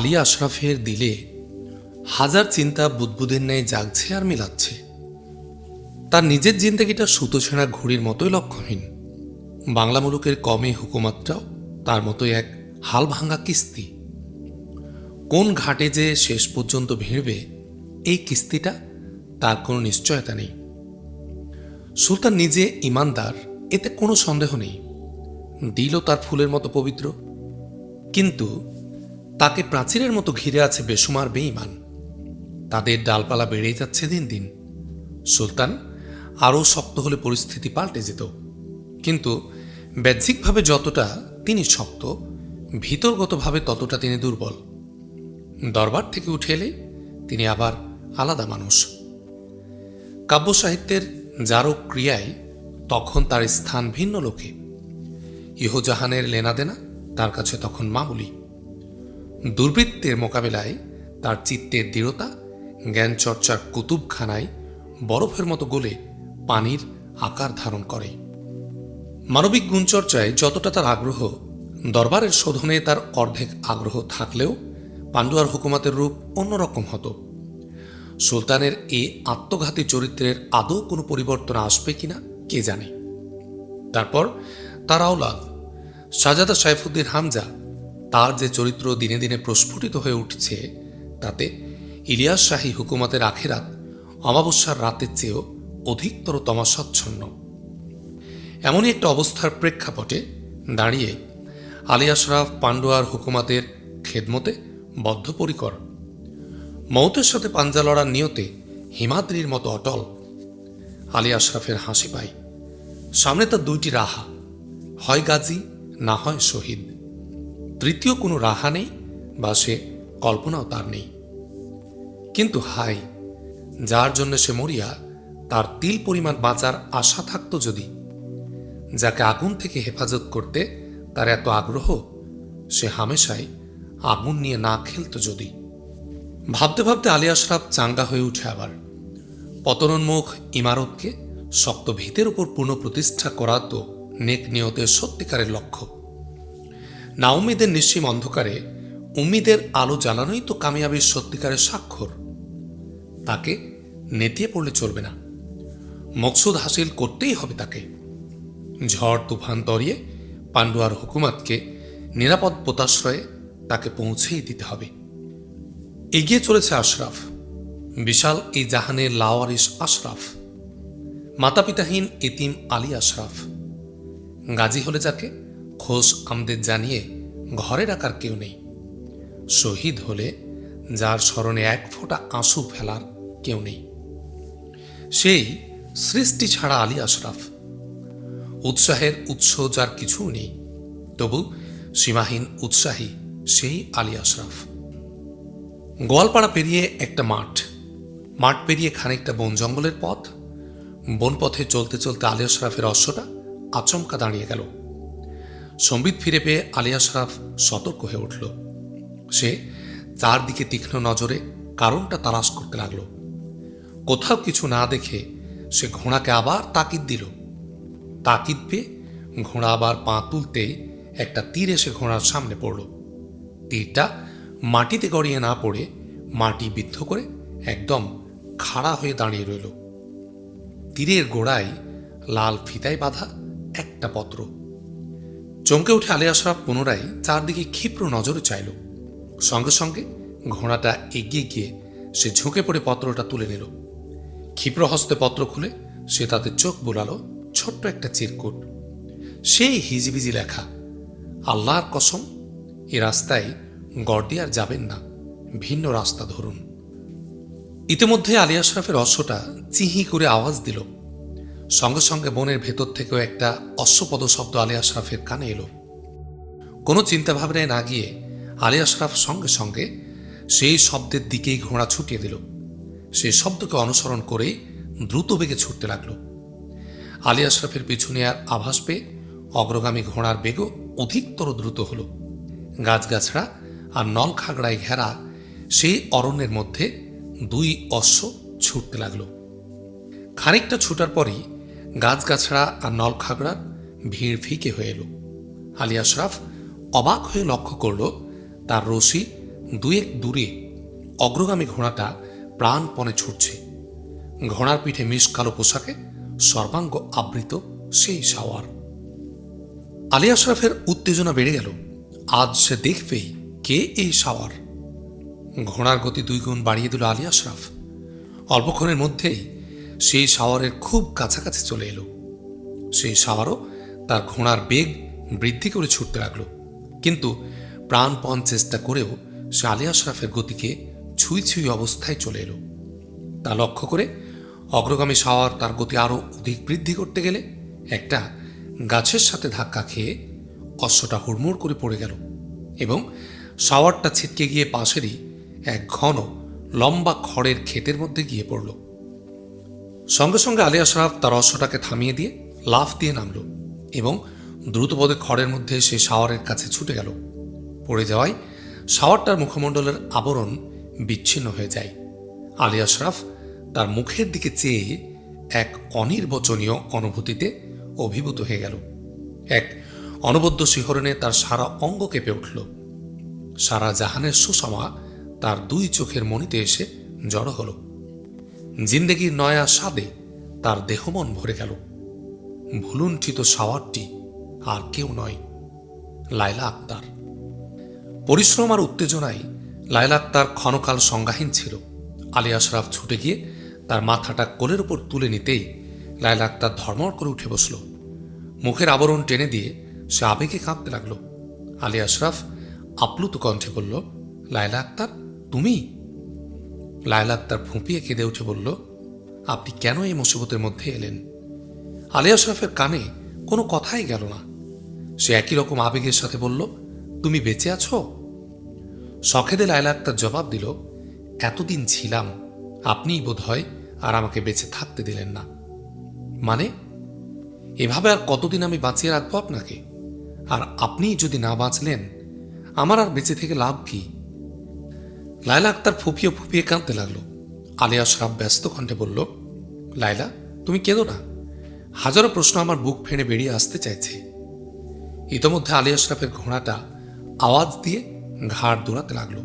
আলী আশরাফের দিলে হাজার চিন্তা বুদবুদের ন্যায় জাগছে আর মিলাচ্ছে। তার নিজের জিন্দগিটা সুতো ছেঁড়া ঘুড়ির মতোই লক্ষ্যহীন বাংলা মুলুকের কমে হুকুমাতটাও তার মতোই এক হাল ভাঙা কিস্তি। কোন ঘাটে যে শেষ পর্যন্ত ভিড়বে, এই কিস্তিটা তার কোনো নিশ্চয়তা নেই। সুলতান নিজে ইমানদার, এতে কোনো সন্দেহ নেই। দিলও তার ফুলের মতো পবিত্র। কিন্তু তাকে প্রাচীরের মতো ঘিরে আছে বেসুমার বেঈমান। তাদের ডালপালা বেড়েই যাচ্ছে দিন দিন। সুলতান আরও শক্ত হলে পরিস্থিতি পাল্টে যেত। কিন্তু বাহ্যিকভাবে যতটা তিনি শক্ত, ভিতরগতভাবে ততটা তিনি দুর্বল। দরবার থেকে উঠে এলে তিনি আবার আলাদা মানুষ। কাব্য সাহিত্যের যারও ক্রিয়ায় তখন তার স্থান ভিন্ন লোকে। ইহজাহানের লেনাদেনা তার কাছে তখন মামুলি। দুর্বৃত্তের মোকাবেলায় তার চিত্তের দৃঢ়তা জ্ঞান চর্চার কুতুবখানায় বরফের মতো গলে পানির আকার ধারণ করে। মানবিক গুণচর্চায় যতটা তার আগ্রহ, দরবারের শোধনে তার অর্ধেক আগ্রহ থাকলেও পাণ্ডুয়ার হুকুমাতের রূপ অন্যরকম হতো। সুলতানের এই আত্মঘাতী চরিত্রের আদৌ কোনো পরিবর্তন আসবে কিনা, কে জানে? তারপর তার আওলাদ শাহজাদা সাইফুদ্দিন হামজা তার যে চরিত্র দিনে দিনে প্রস্ফুটিত হয়ে উঠছে, তাতে ইলিয়াস শাহী হুকুমতের আখেরাত অমাবস্যার রাতের চেয়েও অধিকতর তমাশাচ্ছন্ন। এমনই একটা অবস্থার প্রেক্ষাপটে দাঁড়িয়ে আলী আশরাফ পান্ডুয়ার হুকুমাতের খেদমতে বদ্ধপরিকর। মৌতের সাথে পাঞ্জা লড়ার নিয়তে হিমাদ্রির মতো অটল আলী আশরাফের হাসি পায়। সামনে তার দুইটি রাহা, হয় গাজী, না হয় শহীদ। তৃতীয় কোনো রাহা নেই বা সে কল্পনাও তার নেই। কিন্তু হাই, যার জন্য সে মরিয়া, তার তিল পরিমাণ বাঁচার আশা থাকতো যদি, যাকে আগুন থেকে হেফাজত করতে তার এত আগ্রহ, সে হামেশাই আগুন নিয়ে না খেলত যদি। ভাবতে ভাবতে আলী আশরাফ চাঙ্গা হয়ে উঠে আবার। পতনোন্মুখ ইমারতকে শক্ত ভিতের উপর পুনঃপ্রতিষ্ঠা করা তো নেক নিয়তের সত্যিকারের লক্ষ্য। না উম্মিদের নিশ্চিম অন্ধকারে উম্মিদের আলো জ্বালানোই তো কামিয়াবির সত্যিকারের স্বাক্ষর। তাকে নেতিয়ে পড়লে চলবে না। মকসুদ হাসিল করতেই হবে তাকে। ঝড় তুফান তরিয়ে পান্ডুয়ার হুকুমাতকে নিরাপদ পোতাশ্রয়ে তাকে পৌঁছেই দিতে হবে। এগিয়ে চলেছে আশরাফ। বিশাল এই জাহানের লাওয়ারিস আশরাফ। মাতাপিতাহীন এতিম আলী আশরাফ। গাজী হলে যাকে খোশ আমদের জানিয়ে ঘরে রাখার কেউ নেই। শহীদ হলে যার স্মরণে এক ফোঁটা আঁসু ফেলার কেউ নেই। সেই সৃষ্টি ছাড়া আলী আশরাফ। উৎসাহের উৎস যার কিছু নেই, তবু সীমাহীন উৎসাহী সেই আলী আশরাফ। গোয়ালপাড়া পেরিয়ে একটা মাঠ। মাঠ পেরিয়ে খানিকটা বন জঙ্গলের পথ। বন পথে চলতে চলতে আলী আশরাফের অশ্বটা আচমকা দাঁড়িয়ে গেল। সম্বিত ফিরে পেয়ে আলিয়া আশরাফ সতর্ক হয়ে উঠল। সে তার দিকে তীক্ষ্ণ নজরে কারণটা তালাশ করতে লাগল। কোথাও কিছু না দেখে সে ঘোড়াকে আবার তাকিদ দিল। তাকিদ পেয়ে ঘোড়া আবার পা তুলতেই একটা তীর এসে ঘোড়ার সামনে পড়ল। তীরটা মাটিতে গড়িয়ে না পড়ে মাটি বিদ্ধ করে একদম খাড়া হয়ে দাঁড়িয়ে রইল। তীরের গোড়ায় লাল ফিতায় বাঁধা একটা পত্র। চমকে উঠে আলে আশরাফ পুনরায় চারদিকে ক্ষিপ্র নজরে চাইল। সঙ্গে সঙ্গে ঘোড়াটা এগিয়ে গিয়ে সে ঝুঁকে পড়ে পত্রটা তুলে নিল। ক্ষিপ্র হস্তে পত্র খুলে সে তাতে চোখ বোলালো ছোট্ট একটা চিরকুট। সেই হিজিবিজি লেখা, আল্লাহর কসম, এ রাস্তায় গড়দি আর যাবেন না, ভিন্ন রাস্তা ধরুন। ইতিমধ্যে আলিয়া আশরাফের অশ্বটা চিহি করে আওয়াজ দিল। সঙ্গে সঙ্গে বনের ভেতর থেকেও একটা অশ্বপদ শব্দ আলী আশরাফের কানে এলো। কোনো চিন্তাভাবনায় না গিয়ে আলী আশরাফ সঙ্গে সঙ্গে সেই শব্দের দিকেই ঘোড়া ছুটিয়ে দিল। সেই শব্দকে অনুসরণ করেই দ্রুত বেগে ছুটতে লাগল। আলী আশরাফের পিছনে আর আভাস পেয়ে অগ্রগামী ঘোড়ার বেগও অধিকতর দ্রুত হল। গাছগাছড়া আর নল খাগড়ায় ঘেরা সেই অরণ্যের মধ্যে দুই অশ্ব ছুটতে লাগল। খানিকটা ছুটার পরই গাছগাছড়া আর নল খাগড়ার ভিড় ফিকে হয়ে এলো। আলী আশরাফ অবাক হয়ে লক্ষ্য করল, তার রশি দুয়েক দূরে অগ্রগামী ঘোড়াটা প্রাণপণে ছুটছে। ঘোড়ার পিঠে মিশ কালো পোশাকে সর্বাঙ্গ আবৃত সেই সাওয়ার আলী আশরাফের উত্তেজনা বেড়ে গেল। আজ সে দেখবেই কে এই সাওয়ার ঘোড়ার গতি দুই গুণ বাড়িয়ে দিল আলী আশরাফ অল্পক্ষণের মধ্যেই সেই শাওয়ারের খুব কাছাকাছি চলে এলো। সেই শাওয়ারও তার ঘোড়ার বেগ বৃদ্ধি করে ছুটতে লাগল। কিন্তু প্রাণপণ চেষ্টা করেও সে আলী আশরাফের গতিকে ছুঁই ছুঁই অবস্থায় চলে এলো। তা লক্ষ্য করে অগ্রগামী শাওয়ার তার গতি আরও অধিক বৃদ্ধি করতে গেলে একটা গাছের সাথে ধাক্কা খেয়ে অশ্বটা হুড়মুড় করে পড়ে গেল এবং শাওয়ারটা ছিটকে গিয়ে পাশেরই এক ঘন লম্বা খড়ের ক্ষেতের মধ্যে গিয়ে পড়ল। সঙ্গে সঙ্গে আলী আশরাফ তার অশ্বটাকে থামিয়ে দিয়ে লাফ দিয়ে নামল এবং দ্রুতপদে খড়ের মধ্যে সে শাওয়ারের কাছে ছুটে গেল। পড়ে যাওয়ায় শাওয়ারটার মুখমণ্ডলের আবরণ বিচ্ছিন্ন হয়ে যায়। আলী আশরাফ তার মুখের দিকে চেয়ে এক অনির্বচনীয় অনুভূতিতে অভিভূত হয়ে গেল। এক অনবদ্য শিহরণে তার সারা অঙ্গ কেঁপে উঠল। সারা জাহানের সুষমা তার দুই চোখের মনিতে এসে জড়ো হলো। জিন্দেগির নয়া স্বাদে তার দেহমন ভরে গেল। ভুলুণ্ঠিত সাওয়ারটি আর কেউ নয়, লায়লা আক্তার। পরিশ্রম আর উত্তেজনায় লায়লা আক্তার ক্ষণকাল সংজ্ঞাহীন ছিল। আলী আশরাফ ছুটে গিয়ে তার মাথাটা কোলের উপর তুলে নিতেই লায়লা আক্তার ধর্মর করে উঠে বসল। মুখের আবরণ টেনে দিয়ে সে আবেগে কাঁপতে লাগল। আলী আশরাফ আপ্লুত কণ্ঠে বলল, লায়লা আক্তার, তুমি? লায়লা আক্তার ফুঁপিয়ে কেঁদে উঠে বলল, আপনি কেন এই মুসিবতের মধ্যে এলেন? আলিয়া আশরাফের কানে কোনো কথাই গেল না। সে একই রকম আবেগের সাথে বলল, তুমি বেঁচে আছো? সখেদে লায়লা আক্তার জবাব দিল, এতদিন ছিলাম, আপনিই বোধ হয় আর আমাকে বেঁচে থাকতে দিলেন না। মানে এভাবে আর কতদিন আমি বাঁচিয়ে রাখব আপনাকে? আর আপনিই যদি না বাঁচলেন, আমার আর বেঁচে থেকে লাভ কি? লায়লা আক্তার ফুপিয়ে ফুপিয়ে কাঁদতে লাগল। আলিয়া শ্রাব ব্যস্ত কণ্ঠে বলল, লায়লা, তুমি কেঁদো না। হাজারো প্রশ্ন আমার বুক ফেড়ে বেরিয়ে আসতে চাইছে। ইতোমধ্যে আলী আশরাফের ঘোড়াটা আওয়াজ দিয়ে ঘাড় দৌড়াতে লাগল।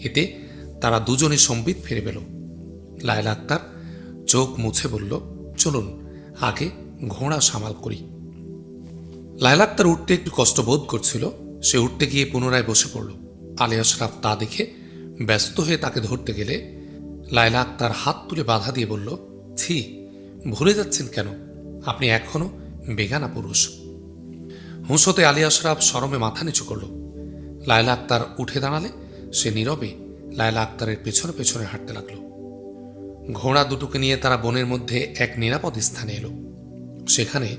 এতে তারা দুজনে সম্বিত ফিরে পেল। লায়লা আক্তার চোখ মুছে বলল, চলুন, আগে ঘোড়া সামাল করি। লায়লা আক্তার উঠতে একটু কষ্ট বোধ করছিল। সে উঠতে গিয়ে পুনরায় বসে পড়ল। আলী আশরাফ তা দেখে ব্যস্ত হয়ে তাকে ধরতে গেলে লায়লা আক্তার হাত তুলে বাধা দিয়ে বলল, ছি, ভুলে যাচ্ছেন কেন? আপনি এখনও বেগানা পুরুষ। হুঁসতে আলী আশরাফ সরমে মাথা নিচু করল। লায়লা আক্তার উঠে দাঁড়ালে সে নীরবে লায়লা আক্তারের পেছনে পেছনে হাঁটতে লাগল। ঘোড়া দুটোকে নিয়ে তারা বনের মধ্যে এক নিরাপদ স্থানে এলো। সেখানে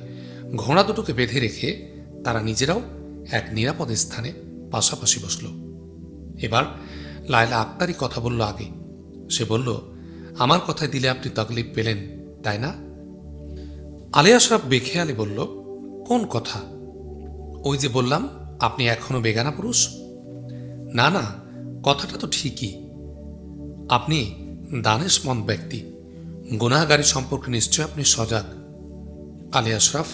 ঘোড়া দুটোকে বেঁধে রেখে তারা নিজেরাও এক নিরাপদ স্থানে পাশাপাশি বসল। এবার লায়লা আক্তারই কথা বলল আগে। সে বলল, আমার কথায় দিলে আপনি তকলিফ পেলেন, তাই না? আলী আশরাফ বেখেয়ালি বলল, কোন কথা? ওই যে বললাম, আপনি এখনও বেগানা পুরুষ? না না, কথাটা তো ঠিকই। আপনি দানেশমন ব্যক্তি। গুনাহগারী সম্পর্কে নিশ্চয় আপনি সজাগ। আলী আশরাফ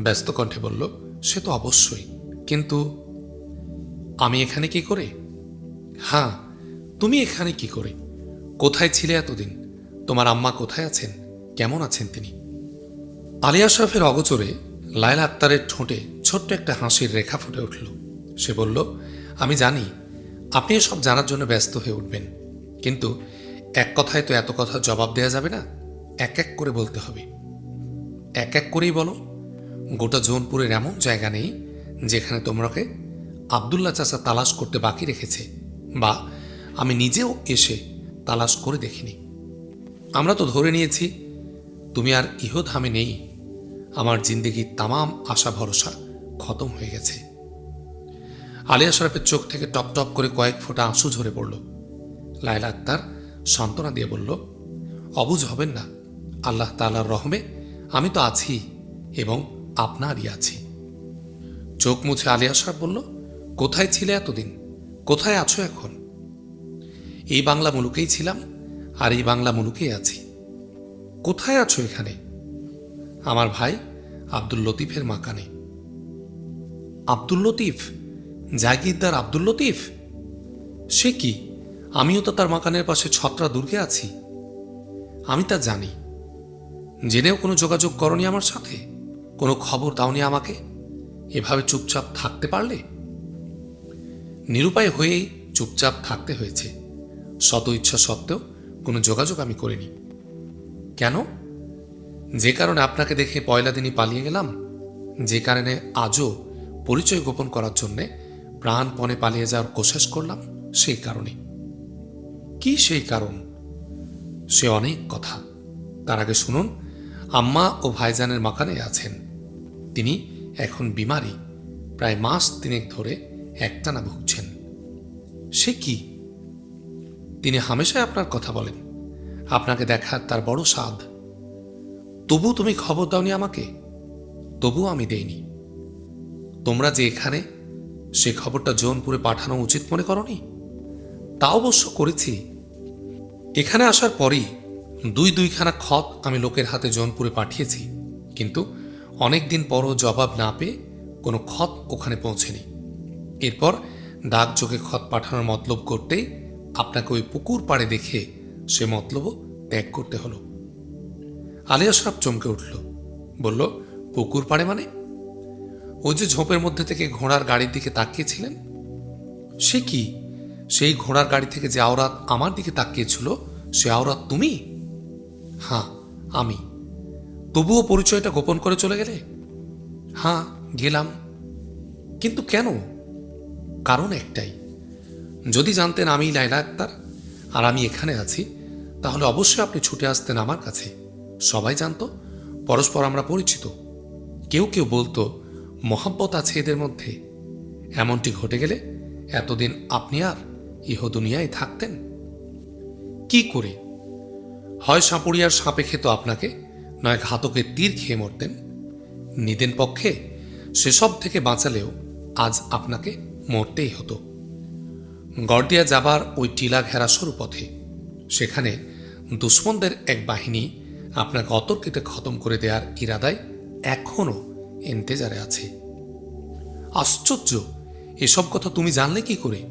ব্যস্ত কণ্ঠে বলল, সে তো অবশ্যই, কিন্তু আমি এখানে কি করে? হ্যাঁ তুমি এখানে কি করে? কোথায় ছিলে এতদিন? তোমার আম্মা কোথায় আছেন? কেমন আছেন তিনি? আলিয়া আশরাফের অগোচরে লায়লা আক্তারের ঠোঁটে ছোট্ট একটা হাসির রেখা ফুটে উঠল। সে বলল, আমি জানি, আপনি এসব জানার জন্য ব্যস্ত হয়ে উঠবেন। কিন্তু এক কথায় তো এত কথা জবাব দেয়া যাবে না। এক এক করে বলতে হবে। এক এক করেই বলো। গোটা জৌনপুরের এমন জায়গা নেই যেখানে তোমরাকে আবদুল্লা চাচা তালাশ করতে বাকি রেখেছে। বা আমি নিজেও এসে তালাশ করে দেখিনি। আমরা তো ধরে নিয়েছি, তুমি আর ইহধামে নেই। আমার জিন্দেগির তামাম আশা ভরসা খতম হয়ে গেছে। আলিয়া শরফের চোখ থেকে টপ টপ করে কয়েক ফোঁটা আঁসু ঝরে পড়ল। লায়লা আক্তার সান্ত্বনা দিয়ে বলল, অবুঝ হবেন না। আল্লাহ তালার রহমে আমি তো আছি এবং আপনারই আছি। চোখ মুছে আলিয়া সাহেব বলল, কোথায় ছিলে এতদিন? কোথায় আছো এখন? এই বাংলা মুলুকেই ছিলাম, আর এই বাংলা মুলুকেই আছি। কোথায় আছো এখানে? আমার ভাই আব্দুল লতিফের মাকানে। আব্দুল লতিফ? জাগিরদার আব্দুল লতিফ? সে কি? আমিও তো তার মাকানের পাশে ছত্রা দুর্গে আছি। আমি তা জানি। জেনেও কোনো যোগাযোগ করনি আমার সাথে? কোনো খবর দাওনি আমাকে? এভাবে চুপচাপ থাকতে পারলে? নিরুপায় হয়েই চুপচাপ থাকতে হয়েছে। শত ইচ্ছা সত্ত্বেও কোনো যোগাযোগ আমি করিনি। কেন? যে কারণে আপনাকে দেখে পয়লা দিনই পালিয়ে গেলাম। যে কারণে আজও পরিচয় গোপন করার জন্যে প্রাণপণে পালিয়ে যাওয়ার কোশিশ করলাম, সেই কারণে কি সেই কারণ? সে অনেক কথা। তার আগে শুনুন, আম্মা ও ভাইজানের মাকানে আছেন। তিনি এখন বিমারি। প্রায় মাস তিনেক ধরে একটানা ভুগছেন। সে কি? তিনি হামেশাই আপনার কথা বলেন। আপনাকে দেখার তার বড় স্বাদ। তবু তুমি খবর দাওনি আমাকে? তবু আমি দেইনি। তোমরা যে এখানে, সে খবরটা জোনপুরে পাঠানো উচিত মনে করনি? তা অবশ্য করেছি। এখানে আসার পরই দুই দুইখানা খত আমি লোকের হাতে জোনপুরে পাঠিয়েছি। কিন্তু অনেক দিন পরও জবাব না পেয়ে কোনো খত ওখানে পৌঁছেনি। এরপর ডাক যোগে খত পাঠানোর মতলব করতেই আপনাকে ওই পুকুর পাড়ে দেখে সে মতলবও ত্যাগ করতে হলো। আলিয়া সাপ চমকে উঠল, বলল, পুকুর পাড়ে মানে? ওই যে ঝোপের মধ্যে থেকে ঘোড়ার গাড়ির দিকে তাকিয়েছিলেন? সে কি? সেই ঘোড়ার গাড়ি থেকে যে আওরাত আমার দিকে তাকিয়েছিল, সে আওরাত তুমি? হ্যাঁ আমি। তবুও পরিচয়টা গোপন করে চলে গেলে? হ্যাঁ গেলাম। কিন্তু কেন? কারণ একটাই। যদি জানতেন আমি লাইলা আক্তার আর আমি এখানে আছি, তাহলে অবশ্যই আপনি ছুটে আসতেন আমার কাছে। সবাই জানতো, পরস্পর আমরা পরিচিত। কেউ কেউ বলতো, মহাব্বত আছে এদের মধ্যে। এমনটি ঘটে গেলে এতদিন আপনি আর ইহ দুনিয়ায় থাকতেন? কি করে? হয় সাপুড়িয়ার সাপে খেত আপনাকে, নয় ঘাতকের তীর খেয়ে মরতেন। নিদেন পক্ষে সেসব থেকে বাঁচালেও আজ আপনাকে মরতেই হতো। গড়দিয়া যাবার ওই টিলা ঘেরা সরু পথে সেখানে দুশ্মনদের এক বাহিনী আপনাকে অতর্কিতে খতম করে দেওয়ার ইরাদায় এখনও এন্তেজারে আছে। আশ্চর্য! এসব কথা তুমি জানলে কি করে?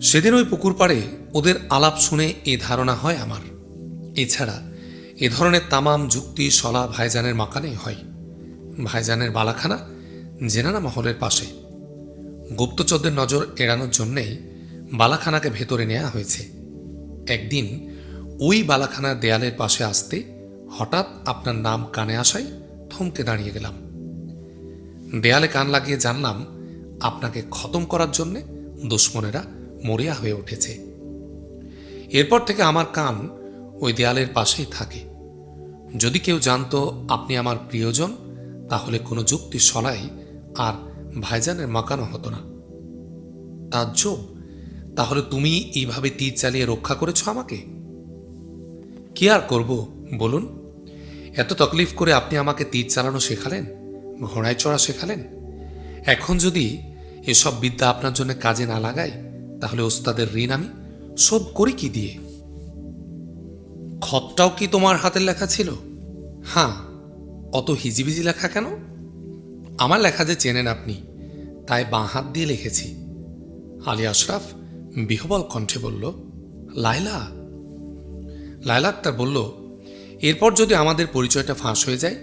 সেদিন ওই পুকুর পাড়ে ওদের আলাপ শুনে এ ধারণা হয় আমার। এছাড়া এ ধরনের তামাম যুক্তি সলা ভাইজানের মাকানেই হয়। ভাইজানের বালাখানা, জেনানা মহলের পাশে। গুপ্তচরদের নজর এড়ানোর জন্যেই বালাখানাকে ভেতরে নেওয়া হয়েছে। একদিন ওই বালাখানার দেয়ালের পাশে আসতে হঠাৎ আপনার নাম কানে আসায় থমকে দাঁড়িয়ে গেলাম। দেয়ালে কান লাগিয়ে জানলাম আপনাকে খতম করার জন্যে দুশ্মনেরা মরিয়া হয়ে উঠেছে। এরপর থেকে আমার কান ওই দেয়ালের পাশেই থাকে। যদি কেউ জানতো আপনি আমার প্রিয়জন, তাহলে কোনো যুক্তি সলাই আর ভাইজানের মাকানো হতো না। তাজ্জব তাহলে তুমি এইভাবে তীর চালিয়ে রক্ষা করেছ আমাকে? কি আর করব, বলুন? এত তকলিফ করে আপনি আমাকে তীর চালানো শেখালেন? ঘোড়ায় চড়া শেখালেন? এখন যদি এসব বিদ্যা আপনার জন্য কাজে না লাগাই, তাহলে ওস্তাদের ঋণ আমি শোধ করি কি দিয়ে? খতটাও কি তোমার হাতের লেখা ছিল? হ্যাঁ অত হিজিবিজি লেখা কেন? আমার লেখা যে চেনেন আপনি তাই বাঁ হাত দিয়ে লিখেছি। আলী আশরাফ বিহবল কণ্ঠে বলল লাইলা লাইলা আক্তার বলল, এরপর যদি আমাদের পরিচয়টা ফাঁস হয়ে যায়,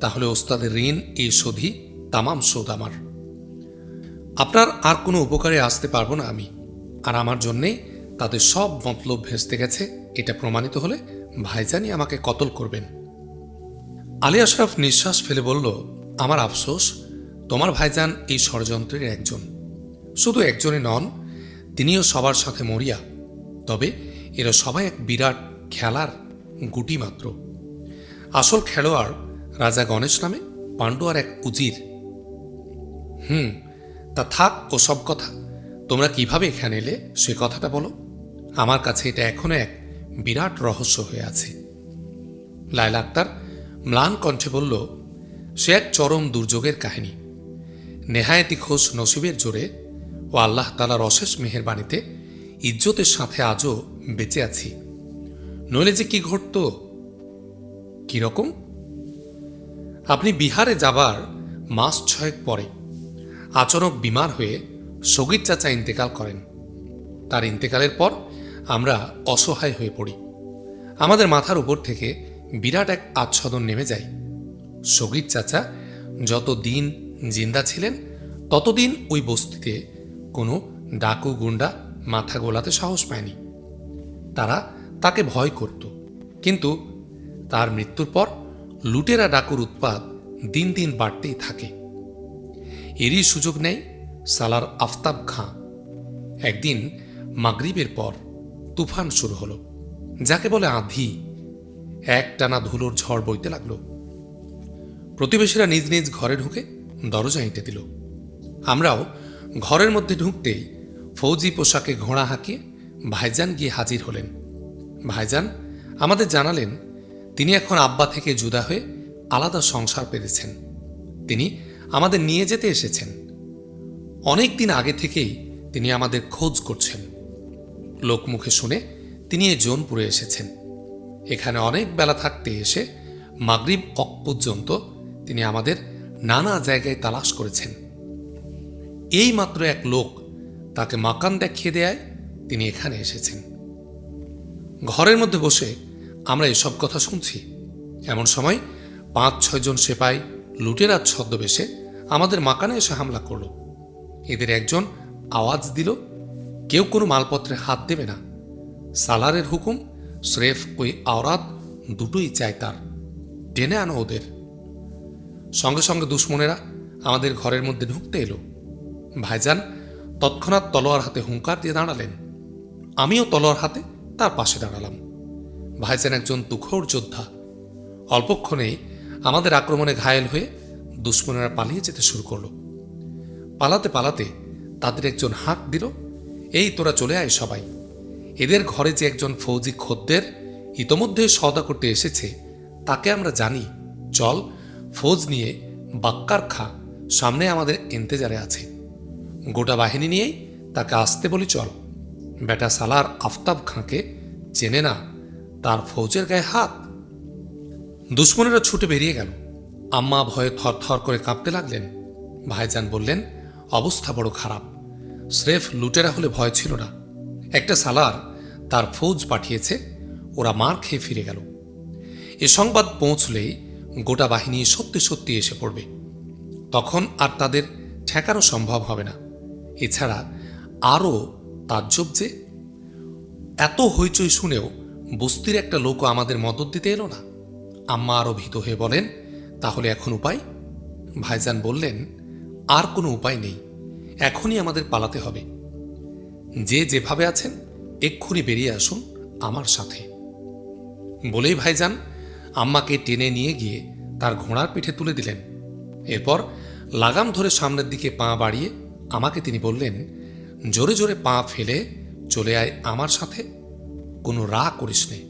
তাহলে ওস্তাদের ঋণ এই শোধই তামাম শোধ আমার। আপনার আর কোনো উপকারে আসতে পারব না আমি। আর আমার জন্যে তাদের সব মতলব ভেস্তে গেছে, এটা প্রমাণিত হলে ভাইজানই আমাকে কতল করবেন। আলী আশরাফ নিঃশ্বাস ফেলে বলল, আমার আফসোস তোমার ভাইজান এই ষড়যন্ত্রের একজন। শুধু একজনই নন, তিনিও সবার সাথে মরিয়া। তবে এরা সবাই এক বিরাট খেলার গুটি মাত্র। আসল খেলোয়াড় রাজা গণেশ নামে পাণ্ডু আর এক উজির। হুম, তা থাক ও সব কথা। তোমরা কীভাবে এখানে এলে সে কথাটা বলো। আমার কাছে এটা এখনও এক বিরাট রহস্য হয়ে আছে। লায়লা আক্তার ম্লান কণ্ঠে বলল, সে এক চরম দুর্যোগের কাহিনী। নেহায়েতি খোঁজ নসিবের জোরে ও আল্লাহ তালার অশেষ মেহেরবাণীতে ইজ্জতের সাথে আজও বেঁচে আছি। নইলে যে কি ঘটত? কীরকম আপনি বিহারে যাবার মাস ছয়েক পরে আচরক বিমার হয়ে সগির চাচা ইন্তেকাল করেন। তার ইন্তেকালের পর আমরা অসহায় হয়ে পড়ি। আমাদের মাথার উপর থেকে বিরাট এক আচ্ছাদন নেমে যায়। সগির চাচা যত দিন জিন্দা ছিলেন, ততদিন ওই বস্তিতে কোনো ডাকু গুন্ডা মাথা গোলাতে সাহস পায়নি। তারা তাকে ভয় করত, কিন্তু তার মৃত্যুর পর লুটেরা ডাকুর উৎপাদ দিন দিন বাড়তেই থাকে। এরই সুযোগ নেই সালার আফতাব খাঁ। একদিন মাগরিবের পর তুফান শুরু হলো, যাকে বলে আঁধি। এক টানা ধুলোর ঝড় বইতে লাগল। প্রতিবেশীরা নিজ নিজ ঘরে ঢুকে দরজা এঁটে দিল। আমরাও ঘরের মধ্যে ঢুকতেই ফৌজি পোশাকে ঘোড়া হাঁকিয়ে ভাইজান গিয়ে হাজির হলেন। ভাইজান আমাদের জানালেন, তিনি এখন আব্বা থেকে জুদা হয়ে আলাদা সংসার পেরেছেন। তিনি আমাদের নিয়ে যেতে এসেছেন। অনেক দিন আগে থেকেই তিনি আমাদের খোঁজ করছেন। লোকমুখে শুনে তিনি এই জোনপুরে এসেছেন। এখানে অনেক বেলা থাকতে এসে মাগরিব অক পর্যন্ত তিনি আমাদের নানা জায়গায় তালাশ করেছেন। এই মাত্র এক লোক তাকে মাকান দেখিয়ে দেয় তিনি এখানে এসেছেন। ঘরের মধ্যে বসে আমরা এসব কথা শুনছি। এমন সময় পাঁচ ছয়জন সেপাই লুটেরা ছদ্মবেশে আমাদের মাকানে এসে হামলা করল। এদের একজন আওয়াজ দিল, কেউ কোনো মালপত্রে হাত দেবে না। সালারের হুকুম, স্রেফ ওই আওরাত দুটোই চায় তার। টেনে আনো ওদের। সঙ্গে সঙ্গে দুশ্মনেরা আমাদের ঘরের মধ্যে ঢুকতে এলো। ভাইজান তৎক্ষণাৎ তলোয়ার হাতে হুঙ্কার দিয়ে দাঁড়ালেন। আমিও তলোয়ার হাতে তার পাশে দাঁড়ালাম। ভাইজান একজন তুখোর যোদ্ধা। অল্পক্ষণেই আমাদের আক্রমণে ঘায়েল হয়ে দুশ্মনেরা পালিয়ে যেতে শুরু করল। পালাতে পালাতে তাদের একজন হাঁক দিল, এই তোরা চলে আয় সবাই। এদের ঘরে যে একজন ফৌজি খদ্দের ইতোমধ্যে সওদা করতে এসেছে, তাকে আমরা জানি। চল ফৌজ নিয়ে বাক্কার খা সামনে আমাদের ইন্তেজারে আছে। গোটা বাহিনী নিয়েই তাকে আসতে বলি চল। বেটা সালার আফতাব খাঁকে চেনে না, তার ফৌজের গায়ে হাত। দুশ্মনেরা ছুটে বেরিয়ে গেল। আম্মা ভয়ে থরথর করে কাঁপতে লাগলেন। ভাইজান বললেন, অবস্থা বড় খারাপ। স্রেফ লুটেরা হলে ভয় ছিল না। একটা সালার তার ফৌজ পাঠিয়েছে, ওরা মার খেয়ে ফিরে গেল। এ সংবাদ পৌঁছলেই গোটা বাহিনী সত্যি সত্যি এসে পড়বে। তখন আর তাদের ঠেকানো সম্ভব হবে না। এছাড়া আরও তাজ্জব যে, এত হইচই শুনেও বস্তির একটা লোকও আমাদের মদত দিতে এলো না। আম্মা আরও ভীত হয়ে বলেন, তাহলে এখন উপায়? ভাইজান বললেন, আর কোনো উপায় নেই, এখনই আমাদের পালাতে হবে। যে যেভাবে আছেন, এক্ষুনি বেরিয়ে আসুন আমার সাথে। বলেই ভাইজান আম্মাকে টেনে নিয়ে গিয়ে তার ঘোড়ার পিঠে তুলে দিলেন। এরপর লাগাম ধরে সামনের দিকে পা বাড়িয়ে আমাকে তিনি বললেন, জোরে জোরে পা ফেলে চলে আয় আমার সাথে। কোনো রা করিস নে।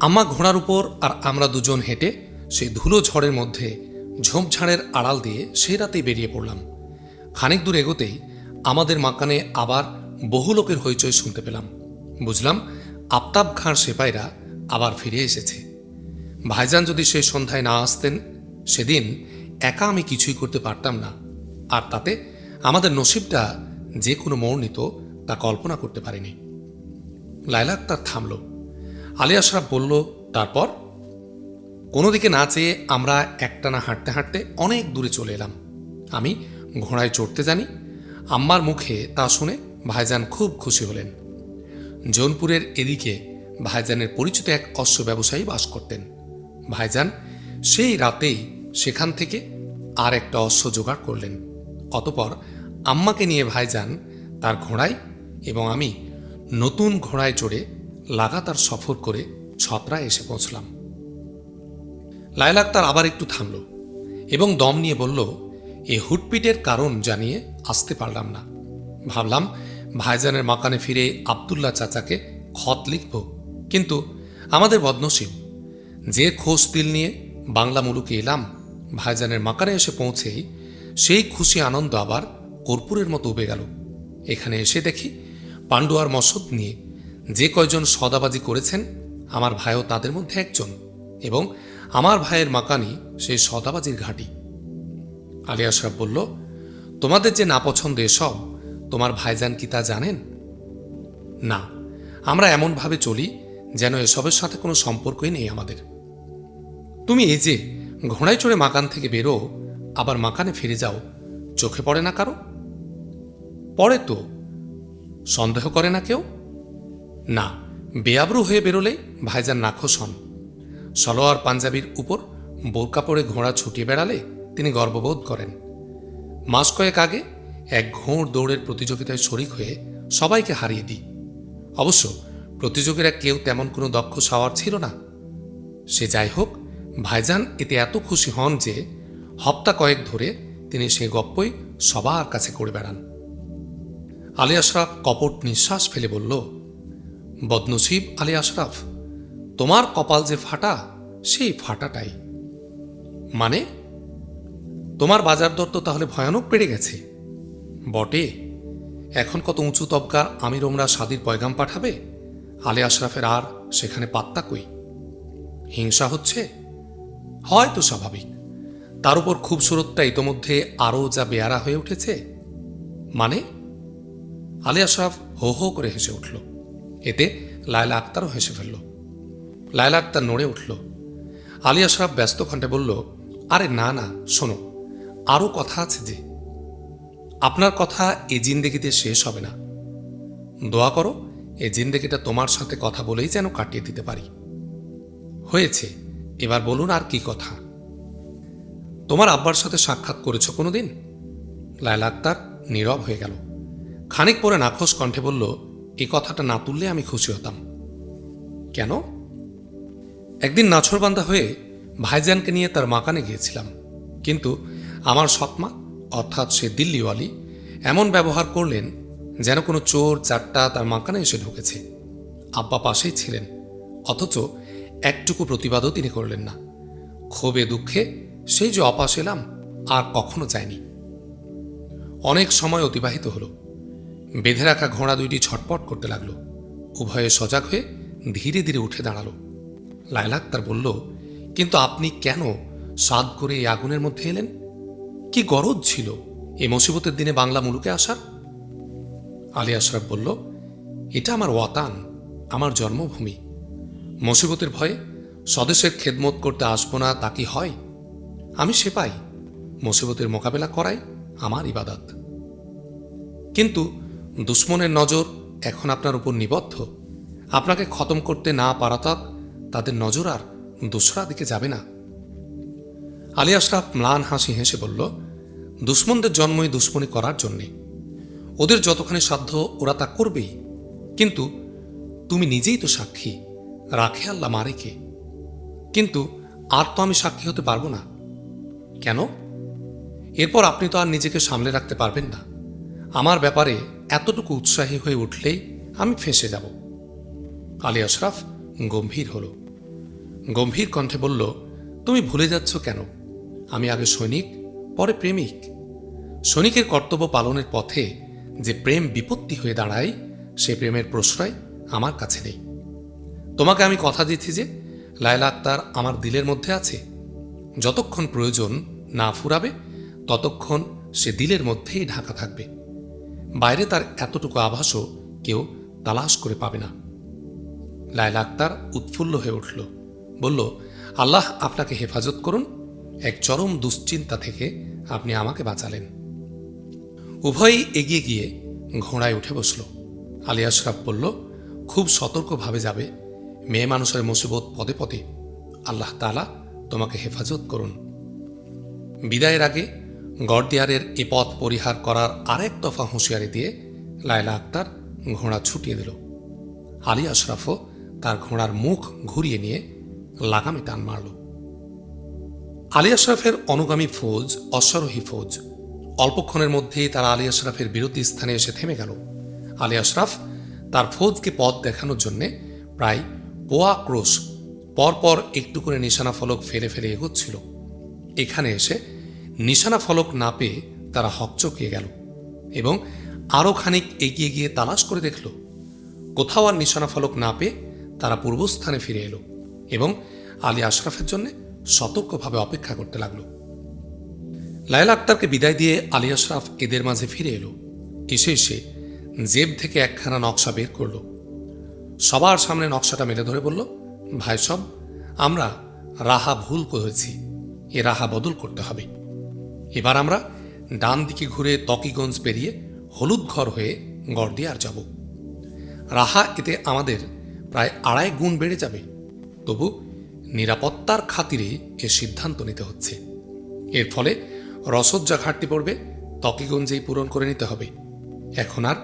আম্মা ঘোড়ার উপর আর আমরা দুজন হেঁটে সেই ধুলো ঝড়ের মধ্যে ঝোপঝাড়ের আড়াল দিয়ে সেই রাতেই বেরিয়ে পড়লাম। খানিক দূর এগোতেই আমাদের মাকানে আবার বহু লোকের হইচই শুনতে পেলাম। বুঝলাম, আফতাব খাঁর সেপাইরা আবার ফিরে এসেছে। ভাইজান যদি সেই সন্ধ্যায় না আসতেন, সেদিন একা আমি কিছুই করতে পারতাম না। আর তাতে আমাদের নসিবটা যে কোনো মোড় নিত তা কল্পনা করতে পারিনি। লাইলা আক্তার থামল। আলী আশরাফ বলল, তারপর? কোনো দিকে না চেয়ে আমরা একটানা হাঁটতে হাঁটতে অনেক দূরে চলে এলাম। আমি ঘোড়ায় চড়তে জানি। আম্মার মুখে তা শুনে ভাইজান খুব খুশি হলেন। জৌনপুরের এদিকে ভাইজানের পরিচিত এক অশ্ব ব্যবসায়ী বাস করতেন। ভাইজান, সেই রাতেই সেখান থেকে আর একটা অশ্ব জোগাড় করলেন। অতপর আম্মাকে নিয়ে ভাইজান তার ঘোড়ায় এবং আমি নতুন ঘোড়ায় চড়ে লাগাতার সফর করে ছত্রায় এসে পৌঁছলাম। লায়লা আক্তার আবার একটু থামল এবং দম নিয়ে বলল, এ হুটপিটের কারণ জানিয়ে আসতে পারলাম না। ভাবলাম ভাইজানের মাকানে ফিরে আবদুল্লাহ চাচাকে খত লিখব, কিন্তু আমাদের বদনসিব যে খোঁজ দিল নিয়ে বাংলা মুলুকে এলাম, ভাইজানের মাকানে এসে পৌঁছেই সেই খুশি আনন্দ আবার কর্পূরের মতো উবে গেল। এখানে এসে দেখি পাণ্ডুয়ার মসদ নিয়ে যে কয়জন সদাবাজি করেছেন, আমার ভাইও তাদের মধ্যে একজন এবং আমার ভাইয়ের মাকানি সেই সদাবাজির ঘাঁটি। আলিয়া আশরাফ বলল, তোমাদের যে না নাপছন্দ এসব, তোমার ভাইজান কি তা জানেন? না, আমরা এমনভাবে চলি যেন এসবের সাথে কোনো সম্পর্কই নেই আমাদের। তুমি এই যে ঘোড়ায় চড়ে মাকান থেকে বেরো, আবার মাকানে ফিরে যাও, চোখে পড়ে না কারও? পড়ে তো। সন্দেহ করে না কেউ? না বেআব্রু হয়ে বেরোলে ভাইজান নাখোশ হন। সলোয়ার পাঞ্জাবির উপর বোরকা পরে ঘোড়া ছুটিয়ে বেড়ালে তিনি গর্ববোধ করেন। মাস কয়েক আগে এক ঘোড় দৌড়ের প্রতিযোগিতায় শরিক হয়ে সবাইকে হারিয়ে দিই। অবশ্য প্রতিযোগীরা কেউ তেমন কোনো দক্ষ সাওয়ার ছিল না। সে যাই হোক ভাইজান এতে এত খুশি হন যে হপ্তা কয়েক ধরে তিনি সে গপ্পই সবার কাছে করে বেড়ান। আলী আশরাফ কপট নিঃশ্বাস ফেলে বলল, বদনসিব আলী আশরাফ, তোমার কপাল যে ফাটা, সেই ফাটাটাই। মানে তোমার বাজার দর তো তাহলে ভয়ানক বেড়ে গেছে। বটে, এখন কত উঁচু তবকার আমির ওমরা সাদির পয়গাম পাঠাবে? আলে আশরাফের আর সেখানে পাত্তা কই? হিংসা হচ্ছে? হয়তো স্বাভাবিক। তার উপর খুব সুরতটা ইতোমধ্যে আরও যা বেয়ারা হয়ে উঠেছে মানে? আলিয়া সাহ হো হো করে হেসে উঠল। এতে লায়লা আক্তারও হেসে ফেলল। লায়লা আক্তার নড়ে উঠল। আলিয়া সাহ ব্যস্ত কণ্ঠে বলল, আরে না না, শোনো, আরও কথা আছে যে, আপনার কথা এ জিন্দেগিতে শেষ হবে না। দোয়া করো, এ জিন্দেগিটা তোমার সাথে কথা বলেই যেন কাটিয়ে দিতে পারি। হয়েছে। এবার বলুন আর কি কথা। তোমার আব্বার সাথে সাক্ষাৎ করেছ কোনোদিন? লায়লা আক্তার নীরব হয়ে গেল। খানিক পরে নাখোশ কণ্ঠে বলল এই কথাটা না তুললে আমি খুশি হতাম। কেন? একদিন নাছরবান্দা হয়ে ভাইজানকে নিয়ে তার মাকানে গিয়েছিলাম। কিন্তু আমার সৎমা, অর্থাৎ সে দিল্লিওয়ালি, এমন ব্যবহার করলেন যেন কোনো চোর চারটা তার মাকানে এসে ঢুকেছে। আব্বা পাশেই ছিলেন। অথচ একটুকু প্রতিবাদও তিনি করলেন না। ক্ষোভে দুঃখে সেই যে অপাস এলাম আর কখনো যায়নি। অনেক সময় অতিবাহিত হলো। বেঁধে রাখা ঘোড়া দুইটি ছটপট করতে লাগল। উভয়ে সজাগ হয়ে ধীরে ধীরে উঠে দাঁড়াল। লায়লা তার বলল, কিন্তু আপনি কেন সাদ করে এই আগুনের মধ্যে এলেন? কি গরজ ছিল এ মুসিবতের দিনে বাংলা মুলুকে আসার? আলী আশরাফ বলল, এটা আমার ওয়াতান, আমার জন্মভূমি। মুসিবতের ভয়ে স্বদেশের খেদমত করতে আসব না তা কি হয়? আমি সে পাই। মুসিবতের মোকাবেলা করাই আমার ইবাদত। কিন্তু দুশ্মনের নজর এখন আপনার উপর নিবদ্ধ। আপনাকে খতম করতে না পারা তক তাদের নজর আর দোসরা দিকে যাবে না। আলী আশরাফ ম্লান হাসি হেসে বলল, দুশ্মনদের জন্মই দুশ্মনী করার জন্যে। ওদের যতখানি সাধ্য ওরা তা করবেই। কিন্তু তুমি নিজেই তো সাক্ষী। রাখে আল্লাহ মারে কে কিন্তু আর তো আমি সাক্ষী হতে পারব না। কেন? এরপর আপনি তো আর নিজেকে সামলে রাখতে পারবেন না। আমার ব্যাপারে এতটুকু উৎসাহী হয়ে উঠলেই আমি ফেঁসে যাব। আলী আশরাফ গম্ভীর হল। গম্ভীর কণ্ঠে বলল, তুমি ভুলে যাচ্ছ কেন? আমি আগে সৈনিক, পরে প্রেমিক। সৈনিকের কর্তব্য পালনের পথে যে প্রেম বিপত্তি হয়ে দাঁড়ায়, সে প্রেমের প্রশ্রয় আমার কাছে নেই। তোমাকে আমি কথা দিচ্ছি যে লায়লা আক্তার আমার দিলের মধ্যে আছে। যতক্ষণ প্রয়োজন না ফুরাবে, ততক্ষণ সে দিলের মধ্যেই ঢাকা থাকবে। বাইরে তার এতটুকু আভাসও কেউ তালাশ করে পাবে না। লায়লা আক্তার উৎফুল্ল হয়ে উঠল। বলল, আল্লাহ আপনাকে হেফাজত করুন। এক চরম দুশ্চিন্তা থেকে আপনি আমাকে বাঁচালেন। উভয়ই এগিয়ে গিয়ে ঘোড়ায় উঠে বসল। আলী আশরাফ বলল, খুব সতর্কভাবে যাবে। মেয়ে মানুষের মুসিবত পদে পদে আল্লাহ তালা তোমাকে হেফাজত করুন। বিদায়ের আগে গড়দিয়ারের এ পথ পরিহার করার আরেক দফা হুঁশিয়ারি দিয়ে লায়লা আক্তার ঘোড়া ছুটিয়ে দিল। আলী আশরাফও তার ঘোড়ার মুখ ঘুরিয়ে নিয়ে লাগামে টান মারল। আলী আশরাফের অনুগামী ফৌজ, অশ্বারোহী ফৌজ, অল্পক্ষণের মধ্যেই তারা আলী আশরাফের বিরতি স্থানে এসে থেমে গেল। আলী আশরাফ তার ফৌজকে পথ দেখানোর জন্যে প্রায় পোয়া ক্রোশ পরপর একটু করে নিশানা ফলক ফেলে ফেলে এগোচ্ছিল। এখানে এসে নিশানা ফলক না পেয়ে তারা হকচকিয়ে গেল এবং আরও খানিক এগিয়ে গিয়ে তালাশ করে দেখল, কোথাও আর নিশানা ফলক না পেয়ে তারা পূর্বস্থানে ফিরে এলো এবং আলী আশরাফের জন্য সতর্কভাবে অপেক্ষা করতে লাগল। লায়লা আক্তারকে বিদায় দিয়ে আলী আশরাফ এদের মাঝে ফিরে এলো। এসে এসে জেব থেকে একখানা নকশা বের করল। সবার সামনে নকশাটা মেলে ধরে বলল, ভাই সব, আমরা রাহা ভুল করেছি, এ রাহা বদল করতে হবে। এবার আমরা ডান দিকে ঘুরে তকিগঞ্জ পেরিয়ে হলুদ ঘর হয়ে গড়দিয়ার যাব। রাহা এতে আমাদের প্রায় আড়াই গুণ বেড়ে যাবে। তবু নিরাপত্তার খাতিরে এ সিদ্ধান্ত নিতে হচ্ছে। এর ফলে রসজ্জা ঘাটতি পড়বে তকিগঞ্জেই পূরণ করে নিতে হবে। এখন আর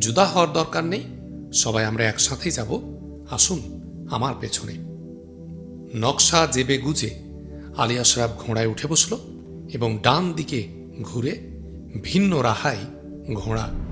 জুদা হওয়ার দরকার নেই। সবাই আমরা একসাথেই যাব। আসুন আমার পেছনে। নকশা জেবে গুজে আলী আশরাফ ঘোড়ায় উঠে বসল এবং ডান দিকে ঘুরে ভিন্ন রাহাই ঘোড়া